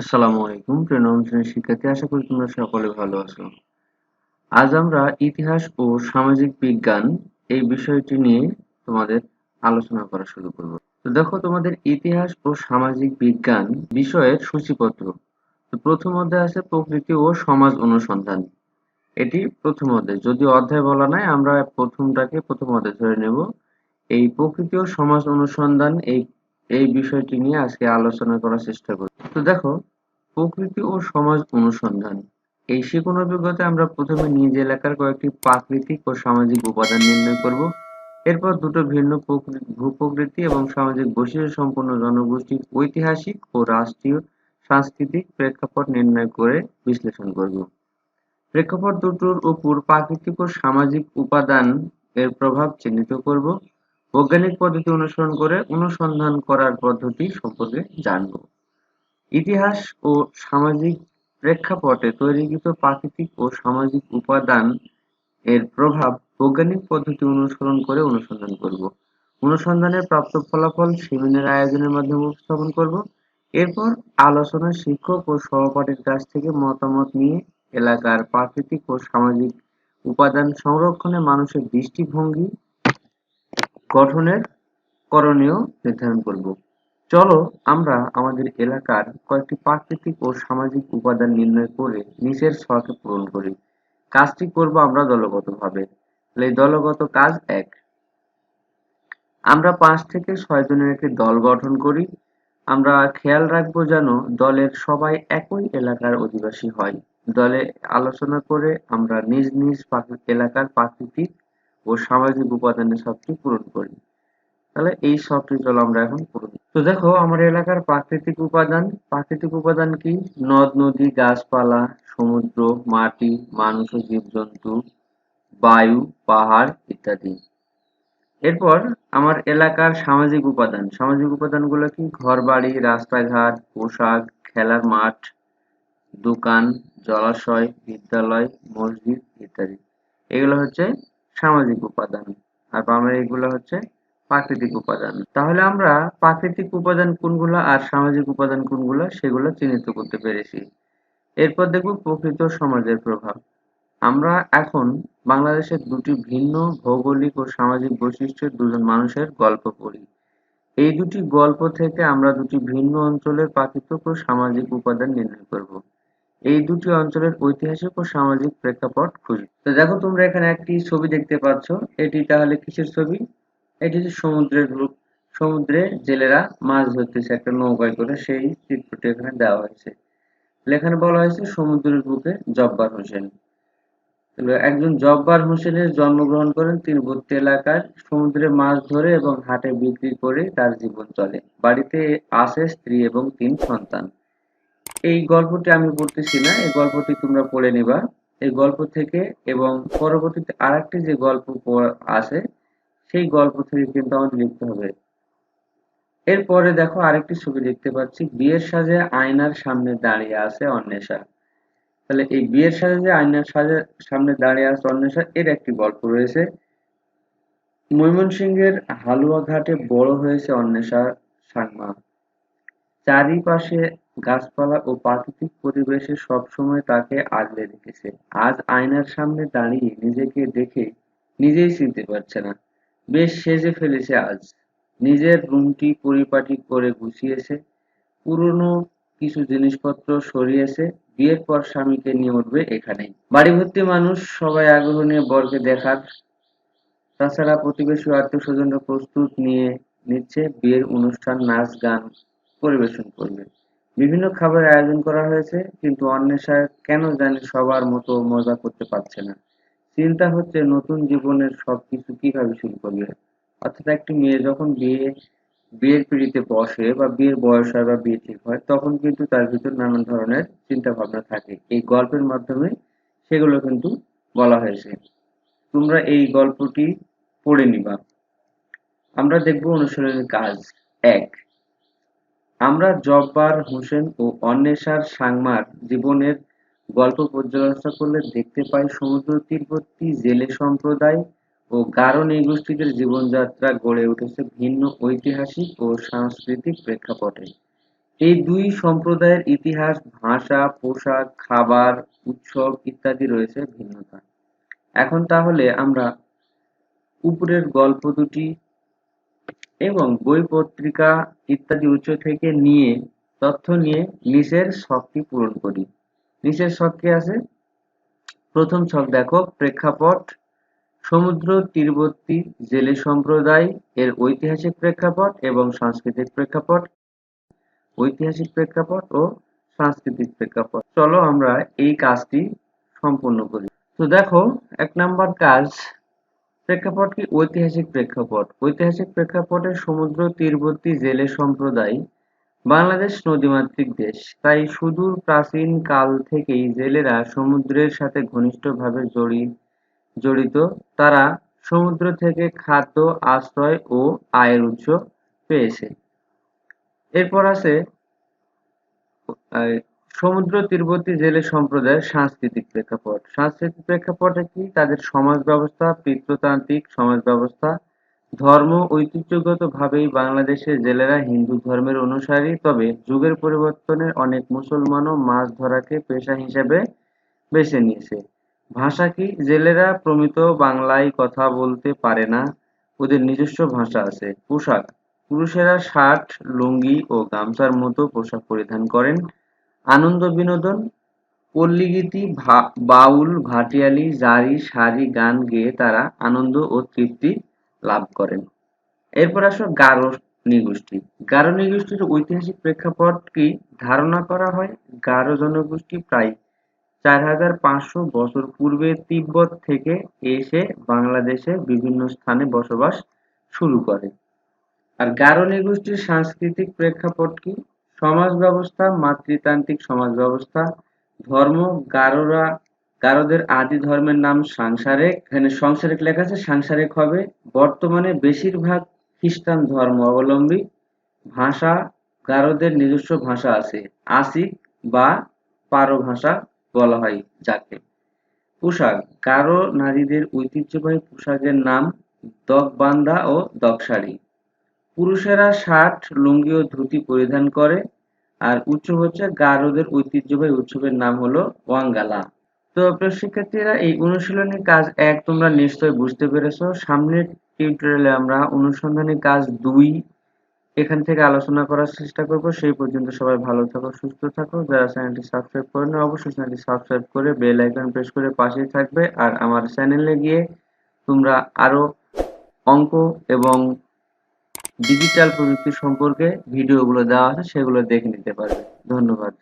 আসসালামু আলাইকুম, প্রিয় নবম শিক্ষার্থী, আশা করি তোমরা সকলে ভালো আছো। আজ আমরা ইতিহাস ও সামাজিক বিজ্ঞান এই বিষয়টি নিয়ে তোমাদের আলোচনা করা শুরু করব। তো দেখো, তোমাদের ইতিহাস ও সামাজিক বিজ্ঞান বিষয়ের সূচিপত্র। তো প্রথম অধ্যায় আছে প্রকৃতি ও সমাজ অনুসন্ধান। এটি প্রথম অধ্যায়। যদি অধ্যায় বলা নাই, আমরা প্রথমটাকে প্রথম অধ্যায় ধরে নেব। এই প্রকৃতি ও সমাজ অনুসন্ধান এই এই বিষয়টি নিয়ে আজকে আলোচনা করার চেষ্টা করি তো দেখো প্রকৃতি ও সমাজ অনুসন্ধান। এই শিখন অভিজ্ঞতায় আমরা প্রথমে নিজ এলাকার কয়েকটি প্রাকৃতিক ও সামাজিক উপাদান নির্ণয় করব। এরপর দুটো ভিন্ন ভূপ্রকৃতি এবং সামাজিক বৈশিষ্ট্য সম্পন্ন জনগোষ্ঠীর ঐতিহাসিক ও রাষ্ট্রীয় সাংস্কৃতিক প্রেক্ষাপট নির্ণয় করে বিশ্লেষণ করব। প্রেক্ষাপট দুটোর উপর প্রাকৃতিক ও সামাজিক উপাদান এর প্রভাব চিহ্নিত করব। বৈজ্ঞানিক পদ্ধতি অনুসরণ করে অনুসন্ধান করার পদ্ধতি সম্পর্কে জানব। ইতিহাস ও সামাজিক প্রেক্ষাপটে তৈরিকৃত প্রাকৃতিক ও সামাজিক উপাদান এর প্রভাব বৈজ্ঞানিক পদ্ধতি অনুসরণ করে অনুসন্ধান করব। অনুসন্ধানের প্রাপ্ত ফলাফল সেমিনার আয়োজনের মাধ্যমে উপস্থাপন করব। এরপর আলোচনা শিক্ষক ও সহপাঠীর কাছ থেকে মতামত নিয়ে এলাকার প্রাকৃতিক ও সামাজিক উপাদান সংরক্ষণে মানুষের দৃষ্টিভঙ্গি গঠনের করণীয় নির্ধারণ করব। চলো আমরা আমাদের এলাকার কয়েকটি প্রাকৃতিক ও সামাজিক উপাদান নির্ণয় করে নিচের ছকে পূরণ করি। কাজটি করব আমরা দলগতভাবে। এই দলগত কাজ এক। আমরা পাঁচ থেকে ছয় জনের একটি দল গঠন করি। আমরা খেয়াল রাখব যেন দলের সবাই একই এলাকার অধিবাসী হয়। দলে আলোচনা করে আমরা নিজ নিজ এলাকার প্রাকৃতিক ও সামাজিক উপাদানের সবটি পূরণ করি। তাহলে এই সবটি চলো আমরা এখন পূরণ তো দেখো আমার এলাকার প্রাকৃতিক উপাদান প্রাকৃতিক উপাদান কি? নদ, নদী, গাছপালা, সমুদ্র, মাটি, মানুষ ও জীবজন্তু, বায়ু, পাহাড় ইত্যাদি। এরপর আমার এলাকার সামাজিক উপাদান। সামাজিক উপাদানগুলো কি? ঘর বাড়ি রাস্তাঘাট, পোশাক, খেলার মাঠ, দোকান, জলাশয়, বিদ্যালয়, মসজিদ ইত্যাদি। এগুলো হচ্ছে সামাজিক উপাদান। আর বামের এগুলো হচ্ছে প্রাকৃতিক উপাদান। তাহলে আমরা প্রাকৃতিক উপাদান কোনগুলো আর সামাজিক উপাদান কোনগুলো সেগুলো চিহ্নিত করতে পেরেছি। এরপর দেখব প্রকৃত সমাজের প্রভাব। আমরা এখন বাংলাদেশের দুটি ভিন্ন ভৌগোলিক ও সামাজিক বৈশিষ্ট্যের দুজন মানুষের গল্প পড়ি। এই দুটি গল্প থেকে আমরা দুটি ভিন্ন অঞ্চলের প্রাকৃতিক ও সামাজিক উপাদান নির্ণয় করব। এই দুটি অঞ্চলের ঐতিহাসিক ও সামাজিক প্রেক্ষাপট খুঁজি তো দেখো তোমরা এখানে একটি ছবি দেখতে পাচ্ছ। এটি তাহলে কিসের ছবি? এটি হচ্ছে সমুদ্রের রূপ সমুদ্রে জেলেরা মাছ ধরতেছে, একটা নৌকায় করে সেই চিত্রটি এখানে দেওয়া হয়েছে। এখানে বলা হয়েছে সমুদ্রের বুকে জব্বার হোসেন। একজন জব্বার হোসেনের জন্মগ্রহণ করেন তীরবর্তী এলাকার সমুদ্রে মাছ ধরে এবং হাটে বিক্রি করে তার জীবন চলে। বাড়িতে আছে স্ত্রী এবং তিন সন্তান। এই গল্পটি আমি পড়তেছি না, এই গল্পটি তোমরা পড়ে নিবা। এই গল্প থেকে এবং পরবর্তীতে আরেকটি যে গল্প আছে সেই গল্প থেকে কিন্তু আমাদের লিখতে হবে। এরপরে দেখো আরেকটি ছবি দেখতে পাচ্ছি, বিয়ের সাজে আয়নার সামনে দাঁড়িয়ে আছে অন্বেষা। তাহলে এই বিয়ের সাজে যে আয়নার সাজে সামনে দাঁড়িয়ে আছে অন্বেষা, এর একটি গল্প রয়েছে। ময়মনসিংহের হালুয়া ঘাটে বড় হয়েছে অন্বেষা সাংমা। চারিপাশে গাছপালা ও প্রাকৃতিক পরিবেশে সবসময় তাকে আগলে রেখেছে। আজ আয়নার সামনে দাঁড়িয়ে নিজেকে দেখে নিজেই চিনতে পারছে না। বেশ সেজে ফেলেছে আজ। নিজের রুমটি পরিপাটি করে গুছিয়েছে, পুরনো কিছু জিনিসপত্র সরিয়েছে, বিয়ের পর স্বামীকে নিয়ে উঠবে এখানেই। বাড়ি ভর্তি মানুষ সবাই আগ্রহ নিয়ে বরকে দেখার। তাছাড়া প্রতিবেশী আত্মীয় স্বজনরা প্রস্তুত নিয়ে নিচ্ছে বিয়ের অনুষ্ঠান, নাচ, গান পরিবেশন করবে। বিভিন্ন খাবারের আয়োজন করা হয়েছে, কিন্তু অন্বেষা কেন জানি সবার মতো মজা করতে পারছে না। চিন্তা হচ্ছে নতুন জীবনের সবকিছু কীভাবে শুরু করবে? অর্থাৎ একটি মেয়ে যখন বিয়ে, বিয়ের পিড়িতে বসে বা বিয়ের বয়স হয় বা বিয়ে ঠিক হয়, তখন কিন্তু তার ভিতর নানান ধরনের চিন্তা ভাবনা থাকে। এই গল্পের মাধ্যমে সেগুলো কিন্তু বলা হয়েছে। তোমরা এই গল্পটি পড়ে নিবা। আমরা দেখব অনুশীলনের কাজ এক। আমরা জব্বার, হোসেন ও অন্বেষার সাংমার জীবনের গল্প পর্যালোচনা করলে দেখতে পাই সমুদ্র তীরবর্তী জেলে সম্প্রদায় ও গারো নৃগোষ্ঠীদের জীবনযাত্রা গড়ে উঠেছে ভিন্ন ঐতিহাসিক ও সাংস্কৃতিক প্রেক্ষাপটে। এই দুই সম্প্রদায়ের ইতিহাস, ভাষা, পোশাক, খাবার, উৎসব ইত্যাদি রয়েছে ভিন্নতা। এখন তাহলে আমরা উপরের গল্প দুটি এবং বই পত্রিকা ইত্যাদি উৎস থেকে নিয়ে তথ্য নিয়ে নিচের ছকটি পূরণ করি। নিচের ছক কি আছে? প্রথম ছক দেখো, প্রেক্ষাপট। সমুদ্র তীরবর্তী জেলে সম্প্রদায়, এর ঐতিহাসিক প্রেক্ষাপট এবং সাংস্কৃতিক প্রেক্ষাপট। ঐতিহাসিক প্রেক্ষাপট ও সাংস্কৃতিক প্রেক্ষাপট। চলো আমরা এই কাজটি সম্পূর্ণ করি। তো দেখো, এক নাম্বার কাজ, প্রেক্ষাপট কি? ঐতিহাসিক প্রেক্ষাপট। ঐতিহাসিক প্রেক্ষাপটে সমুদ্র তীরবর্তী জেলে সম্প্রদায় বাংলাদেশ নদীমাতৃক দেশ। তাই সুদূর প্রাচীন কাল থেকেই জেলেরা সমুদ্রের সাথে ঘনিষ্ঠভাবে জড়ি- জড়িত। তারা সমুদ্র থেকে খাদ্য, আশ্রয় ও আয়ের উৎস পেয়েছে। এরপর আছে সমুদ্র তীরবর্তী জেলে সম্প্রদায়ের সাংস্কৃতিক প্রেক্ষাপট। সাংস্কৃতিক প্রেক্ষাপটে কি? তাদের সমাজ ব্যবস্থা, পিতৃতান্ত্রিক সমাজ ব্যবস্থা ধর্ম ঐতিহ্যগত ভাবেই বাংলাদেশের জেলেরা হিন্দু ধর্মের অনুসারী, তবে যুগের পরিবর্তনে অনেক মুসলমানও মাছ ধরাকে পেশা হিসেবে বেছে নিয়েছে। ভাষা কি জেলেরা প্রমিত বাংলায় কথা বলতে পারে না? ওদের নিজস্ব ভাষা আছে, পোশাক। পুরুষেরা শার্ট, লুঙ্গি ও গামছার মতো পোশাক পরিধান করেন। আনন্দ বিনোদন, পল্লীগীতি বাউল, ভাটিয়ালি, জারি, সারি, গান গেয়ে তারা আনন্দ ও তৃপ্তি লাভ করেন। এরপর আসো গারো নৃগোষ্ঠী গারো নৃগোষ্ঠীর ঐতিহাসিক প্রেক্ষাপট কি? ধারণা করা হয় গারো জনগোষ্ঠী প্রায় চার হাজার পাঁচশো বছর পূর্বে তিব্বত থেকে এসে বাংলাদেশে বিভিন্ন স্থানে বসবাস শুরু করে। আর গারো নৃগোষ্ঠীর সাংস্কৃতিক প্রেক্ষাপট কি? সমাজ ব্যবস্থা, মাতৃতান্ত্রিক সমাজ ব্যবস্থা, ধর্ম, গারোরা গারোদের আদি ধর্মের নাম সাংসারিক। এখানে সংসারিক লেখা আছে, সাংসারিক হবে বর্তমানে বেশিরভাগ খ্রিস্টান ধর্ম অবলম্বী ভাষা গারোদের নিজস্ব ভাষা আছে আসিক বা পারো ভাষা বলা হয় যাকে। পোশাক গারো নারীদের ঐতিহ্যবাহী পোশাকের নাম দগবান্ধা ও দগশাড়ি পুরুষেরা শার্ট, লুঙ্গি ও ধুতি পরিধান করে, আর উৎসব হচ্ছে গারোদের ঐতিহ্যবাহী উৎসবের নাম হলো ওয়াঙ্গালা। তো প্রিয় শিক্ষার্থীরা, এই অনুশীলনী কাজ এক, তোমরা নিশ্চয়ই বুঝতে পেরেছ। সামনের টিউটোরিয়ালে আমরা অনুসন্ধানী কাজ দুই এখান থেকে আলোচনা করার চেষ্টা করব। সেই পর্যন্ত সবাই ভালো থাকো, সুস্থ থাকো। যারা চ্যানেলটি সাবস্ক্রাইব করে করেন অবশ্যই চ্যানেলটি সাবস্ক্রাইব করে বেল আইকন প্রেস করে পাশেই থাকবে। আর আমার চ্যানেলে গিয়ে তোমরা আরও অঙ্ক এবং ডিজিটাল প্রযুক্তি সম্পর্কে ভিডিওগুলো দেওয়া আছে, সেগুলো দেখে নিতে পারবে। ধন্যবাদ।